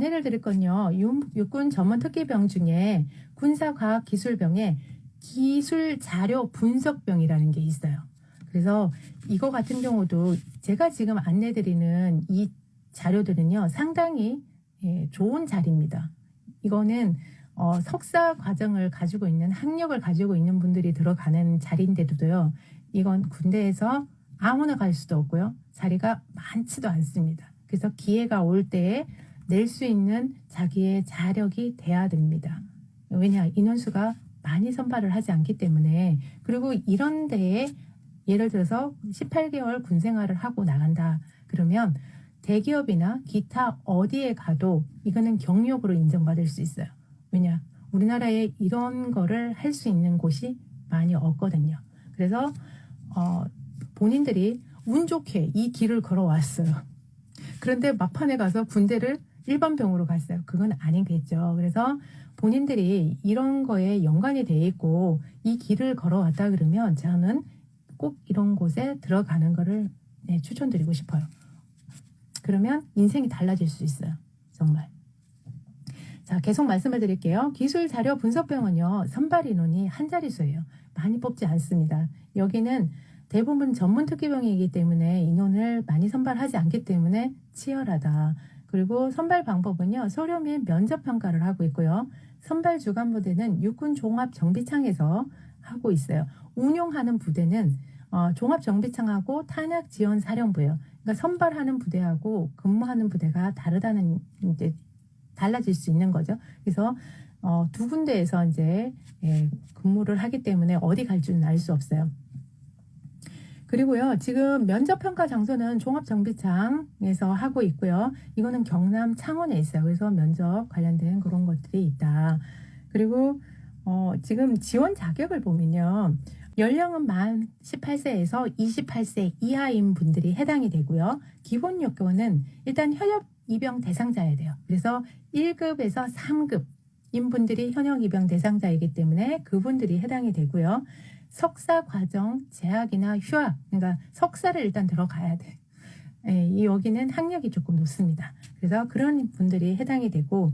안내를 드릴 건요. 육- 육군 전문 특기병 중에 군사과학기술병에 기술 자료 분석병이라는 게 있어요. 그래서 이거 같은 경우도 제가 지금 안내 드리는 이 자료들은요, 상당히 예, 좋은 자리입니다. 이거는 어, 석사 과정을 가지고 있는 학력을 가지고 있는 분들이 들어가는 자리인데도요, 이건 군대에서 아무나 갈 수도 없고요, 자리가 많지도 않습니다. 그래서 기회가 올 때에 낼 수 있는 자기의 자력이 돼야 됩니다. 왜냐, 인원수가 많이 선발을 하지 않기 때문에, 그리고 이런 데에 예를 들어서 18개월 군 생활을 하고 나간다. 그러면 대기업이나 기타 어디에 가도 이거는 경력으로 인정받을 수 있어요. 왜냐? 우리나라에 이런 거를 할 수 있는 곳이 많이 없거든요. 그래서 어, 본인들이 운 좋게 이 길을 걸어왔어요. 그런데 막판에 가서 군대를 일반 병으로 갔어요. 그건 아니겠죠. 그래서 본인들이 이런 거에 연관이 돼 있고 이 길을 걸어왔다 그러면 저는 꼭 이런 곳에 들어가는 거를 네, 추천드리고 싶어요. 그러면 인생이 달라질 수 있어요. 정말. 자, 계속 말씀을 드릴게요. 기술 자료 분석병은요, 선발 인원이 한 자릿수예요. 많이 뽑지 않습니다. 여기는 대부분 전문 특기병이기 때문에 인원을 많이 선발하지 않기 때문에 치열하다. 그리고 선발 방법은요, 서류 및 면접 평가를 하고 있고요. 선발 주간 부대는 육군 종합 정비창에서 하고 있어요. 운용하는 부대는 어, 종합 정비창하고 탄약 지원 사령부예요. 그러니까 선발하는 부대하고 근무하는 부대가 다르다는 이제 달라질 수 있는 거죠. 그래서 어, 두 군데에서 이제 예, 근무를 하기 때문에 어디 갈 줄은 알 수 없어요. 그리고요, 지금 면접 평가 장소는 종합정비창에서 하고 있고요. 이거는 경남 창원에 있어요. 그래서 면접 관련된 그런 것들이 있다. 그리고 어, 지금 지원 자격을 보면요. 연령은 만 18세에서 28세 이하인 분들이 해당이 되고요. 기본 요건은 일단 현역 입영 대상자여야 돼요. 그래서 1급에서 3급 인 분들이 현역 입영 대상자이기 때문에 그분들이 해당이 되고요. 석사 과정 재학이나 휴학, 그러니까 석사를 일단 들어가야 돼. 예, 이 여기는 학력이 조금 높습니다. 그래서 그런 분들이 해당이 되고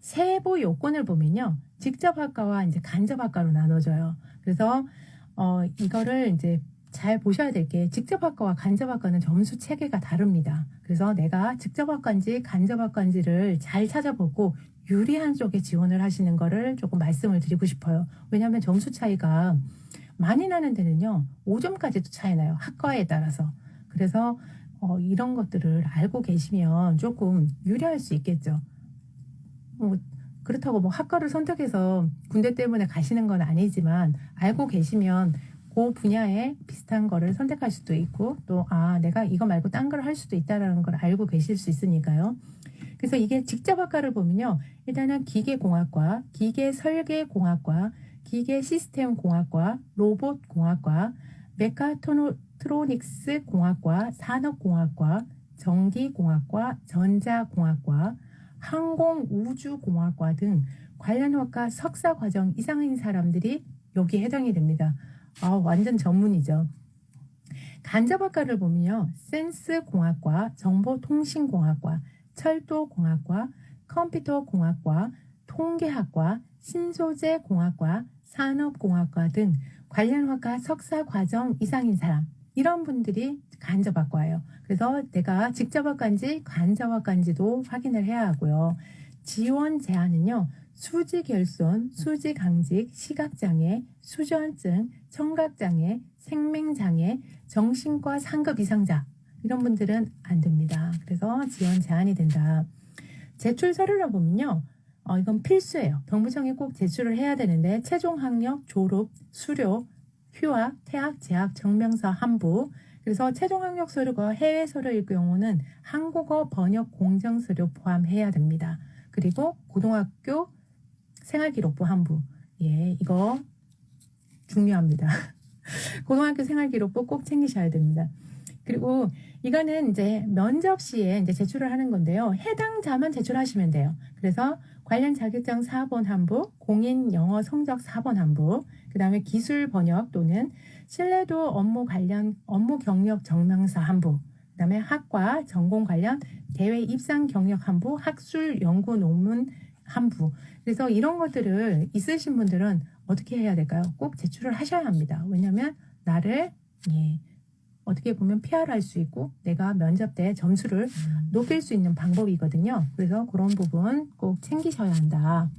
세부 요건을 보면요. 직접 학과와 이제 간접 학과로 나눠져요. 그래서 어 이거를 이제 잘 보셔야 될 게 직접 학과와 간접 학과는 점수 체계가 다릅니다. 그래서 내가 직접 학과인지 간접 학과인지를 잘 찾아보고 유리한 쪽에 지원을 하시는 거를 조금 말씀을 드리고 싶어요. 왜냐하면 점수 차이가 많이 나는 데는요, 5점까지도 차이 나요. 학과에 따라서. 그래서 어, 이런 것들을 알고 계시면 조금 유리할 수 있겠죠. 뭐, 그렇다고 뭐 학과를 선택해서 군대 때문에 가시는 건 아니지만 알고 계시면 그 분야에 비슷한 거를 선택할 수도 있고 또 아 내가 이거 말고 딴 걸 할 수도 있다라는 걸 알고 계실 수 있으니까요. 그래서 이게 직접 학과를 보면요. 일단은 기계공학과, 기계설계공학과, 기계시스템공학과, 로봇공학과, 메카트로닉스 공학과, 산업공학과, 전기공학과, 전자공학과, 항공우주공학과 등 관련 학과 석사 과정 이상인 사람들이 여기에 해당이 됩니다. 아, 완전 전문이죠. 간접학과를 보면요. 센스공학과, 정보통신공학과, 철도공학과, 컴퓨터공학과, 통계학과, 신소재공학과, 산업공학과 등 관련 학과 석사 과정 이상인 사람 이런 분들이 간접학과 예요. 그래서 내가 직접학과인지 간접학과인지도 확인을 해야 하고요. 지원 제한은요. 수지 결손, 수지 강직, 시각장애, 수전증, 청각장애, 생명장애, 정신과 상급 이상자 이런 분들은 안 됩니다. 그래서 지원 제한이 된다. 제출 서류를 보면요. 어, 이건 필수예요. 병무청에 꼭 제출을 해야 되는데 최종 학력, 졸업, 수료, 휴학, 퇴학, 재학, 증명서 한부. 그래서 최종 학력 서류가 해외 서류일 경우는 한국어 번역 공정 서류 포함해야 됩니다. 그리고 고등학교 생활기록부 한부. 예, 이거 중요합니다. 고등학교 생활기록부 꼭 챙기셔야 됩니다. 그리고 이거는 이제 면접 시에 이제 제출을 하는 건데요. 해당자만 제출하시면 돼요. 그래서 관련 자격증 4번 한부, 공인 영어 성적 4번 한부, 그 다음에 기술 번역 또는 신뢰도 업무 관련 업무 경력 증명서 한부, 그 다음에 학과 전공 관련 대외 입상 경력 한부, 학술 연구 논문 한부. 그래서 이런 것들을 있으신 분들은 어떻게 해야 될까요? 꼭 제출을 하셔야 합니다. 왜냐하면 나를 예, 어떻게 보면 PR할 수 있고 내가 면접 때 점수를 높일 수 있는 방법이거든요. 그래서 그런 부분 꼭 챙기셔야 한다.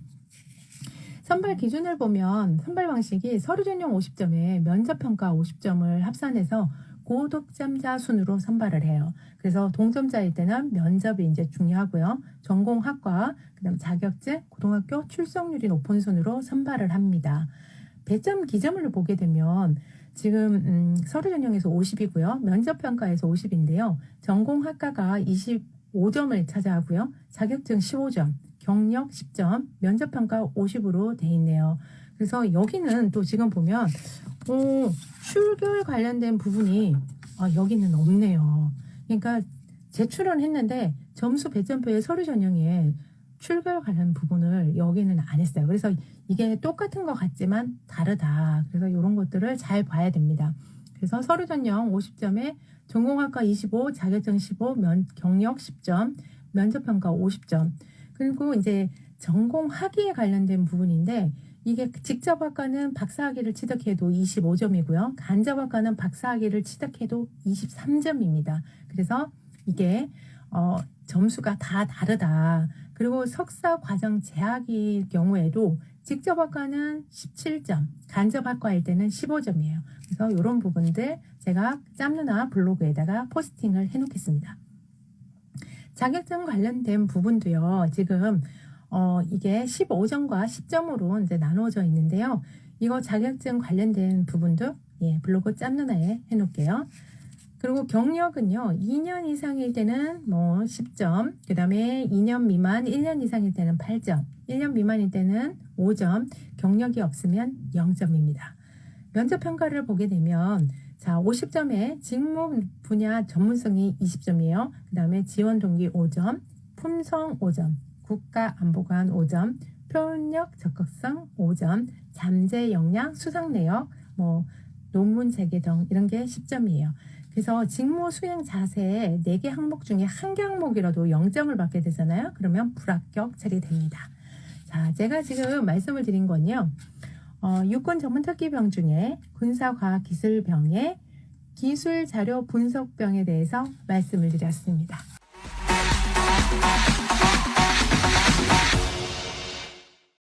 선발 기준을 보면 선발 방식이 서류 전형 50점에 면접 평가 50점을 합산해서 고득점자 순으로 선발을 해요. 그래서 동점자일 때는 면접이 이제 중요하고요. 전공 학과, 그다음 자격증, 고등학교 출석률이 높은 순으로 선발을 합니다. 배점 기점을 보게 되면 지금 음, 서류 전형에서 50이고요. 면접 평가에서 50인데요. 전공 학과가 25점을 차지하고요. 자격증 15점, 경력 10점, 면접 평가 50으로 돼 있네요. 그래서 여기는 또 지금 보면 어, 출결 관련된 부분이 아, 여기는 없네요. 그러니까 제출은 했는데 점수 배점표의 서류 전형에 출결 관련 부분을 여기는 안 했어요. 그래서 이게 똑같은 것 같지만 다르다. 그래서 이런 것들을 잘 봐야 됩니다. 그래서 서류 전형 50점에 전공학과 25, 자격증 15, 면, 경력 10점, 면접 평가 50점. 그리고 이제 전공 학위에 관련된 부분인데 이게 직접 학과는 박사학위를 취득해도 25점이고요. 간접 학과는 박사학위를 취득해도 23점입니다. 그래서 이게 어, 점수가 다 다르다. 그리고 석사 과정 재학일 경우에도 직접 학과는 17점, 간접 학과일 때는 15점이에요. 그래서 이런 부분들 제가 짬누나 블로그에다가 포스팅을 해놓겠습니다. 자격증 관련된 부분도요. 지금 어, 이게 15점과 10점으로 이제 나누어져 있는데요. 이거 자격증 관련된 부분도 예, 블로그 짬누나에 해놓을게요. 그리고 경력은요, 2년 이상일 때는 뭐 10점, 그 다음에 2년 미만, 1년 이상일 때는 8점, 1년 미만일 때는 5점, 경력이 없으면 0점입니다. 면접 평가를 보게 되면 자, 50점에 직무 분야 전문성이 20점이에요. 그 다음에 지원 동기 5점, 품성 5점, 국가 안보관 5점, 표현력 적극성 5점, 잠재 역량, 수상 내역, 뭐 논문 재개 등 이런 게 10점이에요. 그래서 직무 수행 자세에 4개 항목 중에 한 개 항목이라도 0점을 받게 되잖아요. 그러면 불합격 처리됩니다. 자, 제가 지금 말씀을 드린 건요. 어, 육군 전문 특기병 중에 군사과학기술병의 기술 자료 분석병에 대해서 말씀을 드렸습니다.